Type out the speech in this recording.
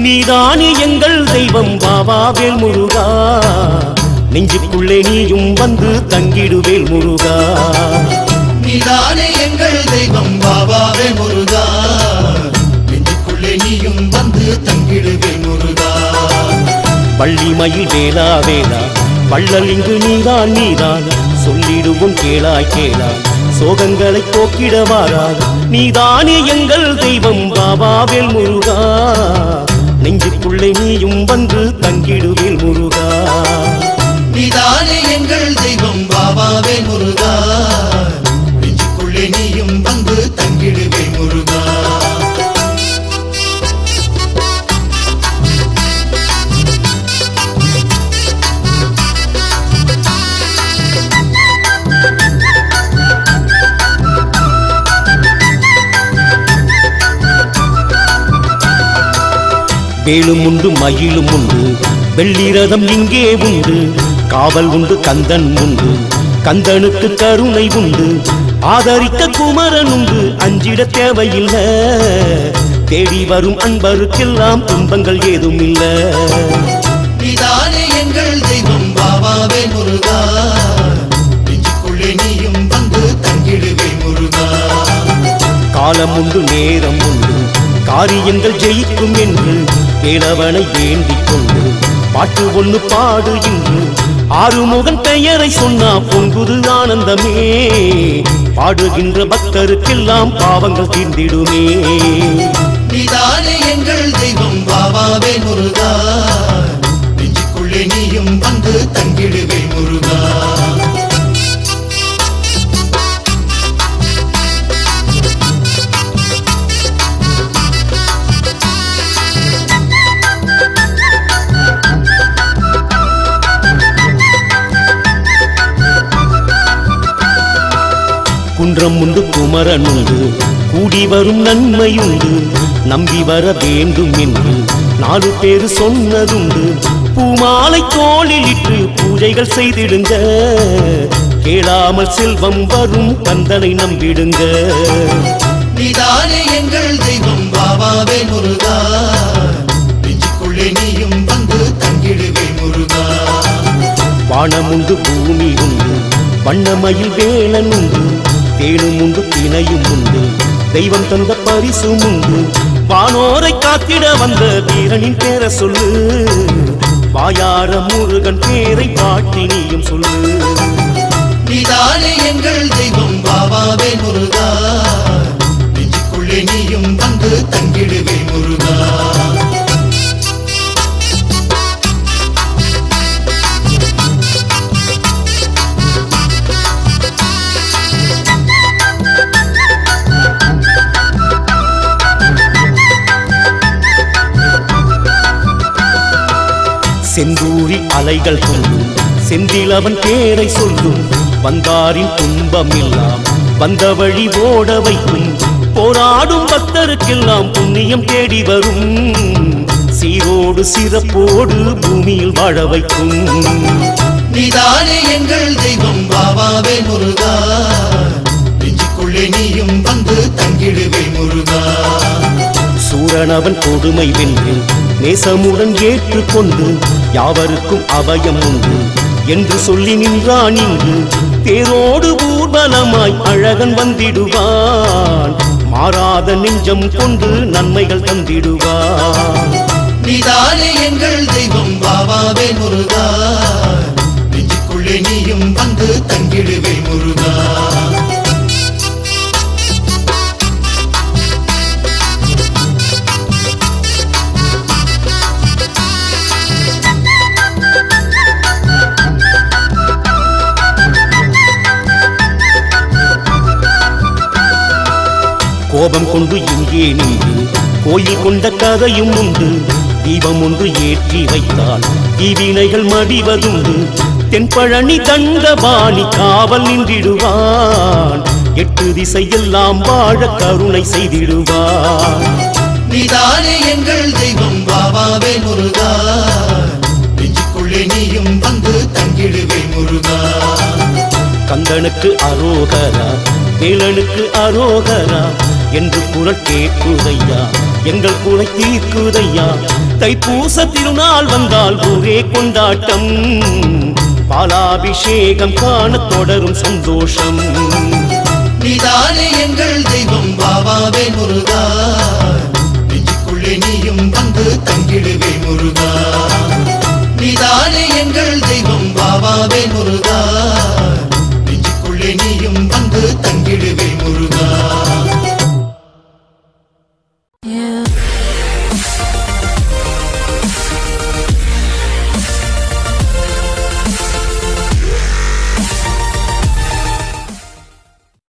நீதானே எங்கள் தெய்வம். பாபாவேல் முருகா. நெஞ்சுக்குள்ளே நீயும் வந்து தங்கிடுவேல் முருகா. நீதானே எங்கள் தெய்வம். பாபாவே முருகா. நெஞ்சுக்குள்ளே நீயும் வந்து தங்கிடுவே முருகா. பள்ளி மயில் வேலா வேலா. வள்ளல் இங்கு நீதான் நீதான். சொல்லிடுவோம் கேளாய் கேளாய் சோகங்களை போக்கிட வாராய் நீதானே எங்கள் தெய்வம். பாபாவேல் முருகா. நெஞ்சுக்குள்ளே நீயும் வந்து தங்கிடுவேல் முருகா. நீதானே எங்கள் வேலும் உண்டு மயிலும் உண்டு. வெள்ளிரதம் இங்கே உண்டு. காவல் உண்டு கந்தன் உண்டு. கந்தனுக்கு கருணை உண்டு. ஆதரிக்க குமரன் உண்டு. அஞ்சிட தேவையில்லை. தேடி வரும் அன்பருக்கெல்லாம் துன்பங்கள் ஏதும் இல்ல எங்கள் தெய்வம். பாபாவே முருகா. நெஞ்சுக்குள்ளே நீயும் வந்து தங்கிடுவே முருகா. காலம் உண்டு நேரம் காரியங்கள் ஜெயிக்கும் என்று வேலவனை வேண்டிக் கொண்டு பாட்டு ஒன்று பாடு என்று ஆறுமுகன் பெயரை சொன்னா பொங்குது ஆனந்தமே. பாடுகின்ற பக்தருக்கெல்லாம் பாவங்கள் தீர்ந்திடுமே. எங்கள் தெய்வம் பாபாவே முருகா. குன்றம் உண்டு குமரன் உண்டு. கூடி வரும் நன்மையுண்டு நம்பி வர வேண்டும் என்று நாலு பேர் சொன்னதுண்டு. பூமாலை தோளில் இட்டு பூஜைகள் செய்திடுங்க. கேளாமல் செல்வம் வரும் கந்தனை நம்பிடுங்க. நீதானே எங்கள் தெய்வம் பாபாவே முருகா. நெஞ்சுக்குள்ளே நீயும் வந்து தங்கிடுவே முருகா. வானம் உண்டு பூமி உண்டு. வண்ணமயில் வேலன் உண்டு. தேனும் உண்டு தினையும் உண்டு. தெய்வம் தந்த பரிசும் உண்டு. வானோரை காத்திட வந்த வீரனின் பேர சொல்லு. வாயார முருகன் பேரை பாட்டினியும் சொல்லு. நீதானே எங்கள் தெய்வம் பாபாவே முருகா. நெஞ்சுக்குள்ளே நீயும் வந்து தங்கிடுவே முருகா. செந்தூரில் அலைகள் சொல்லும். செந்திலவன் பேரை சொல்லும். வந்தாரின் துன்பம் எல்லாம் வந்த வழி ஓட வைக்கும். போராடும் பக்தருக்கெல்லாம் புண்ணியம் தேடி வரும். சீரோடு சிறப்போடு பூமியில் வாழ வைக்கும். நீதானே எங்கள் தெய்வம் பாபாவே முருகா. நெஞ்சுக்குள்ளே நீயும் வந்து தங்கிடுவே முருகா. சூரனவன் கொடுமை வென்று நேசமுடன் ஏற்றுக்கொண்டு யாவருக்கும் அபயம் உண்டு. என்று சொல்லி நின்றான் இங்கு. தேரோடு ஊர்வலமாய் அழகன் வந்திடுவான். மாறாத நெஞ்சம் கொண்டு நன்மைகள் தந்திடுவான். நீதானே எங்கள் தெய்வம் பாபாவே முருகா. நெஞ்சுக்குள்ளே நீயும் கோபம் கொண்டு இங்கே நின்று கோயில் கொண்ட கதையும் உண்டு. தீபம் ஒன்று ஏற்றி வைத்தால் தீவினைகள் மடிவதுண்டு. தென்பழனி தண்டபாணி காவல் நின்றிடுவான். எட்டு திசையெல்லாம் வாழ கருணை செய்திடுவான். நீதானே எங்கள் தெய்வம் பாபாவே முருகா. நெஞ்சுக்குள்ளே நீயும் வந்து தங்கிடுவே முருகா. கந்தனுக்கு அரோகரா வேலனுக்கு அரோகரா என்று குரல் கேட்குதையா? எங்கள் குலை தீர்க்குதையா? தைப்பூச திருநாள் வந்தால் ஒரே கொண்டாட்டம். பாலாபிஷேகம் காண தொடரும் சந்தோஷம். நீதானே எங்கள் தெய்வம் பாபாவே முருகா. நெஞ்சுக்குள்ளே நீயும் வந்து தங்கிடுவேன். you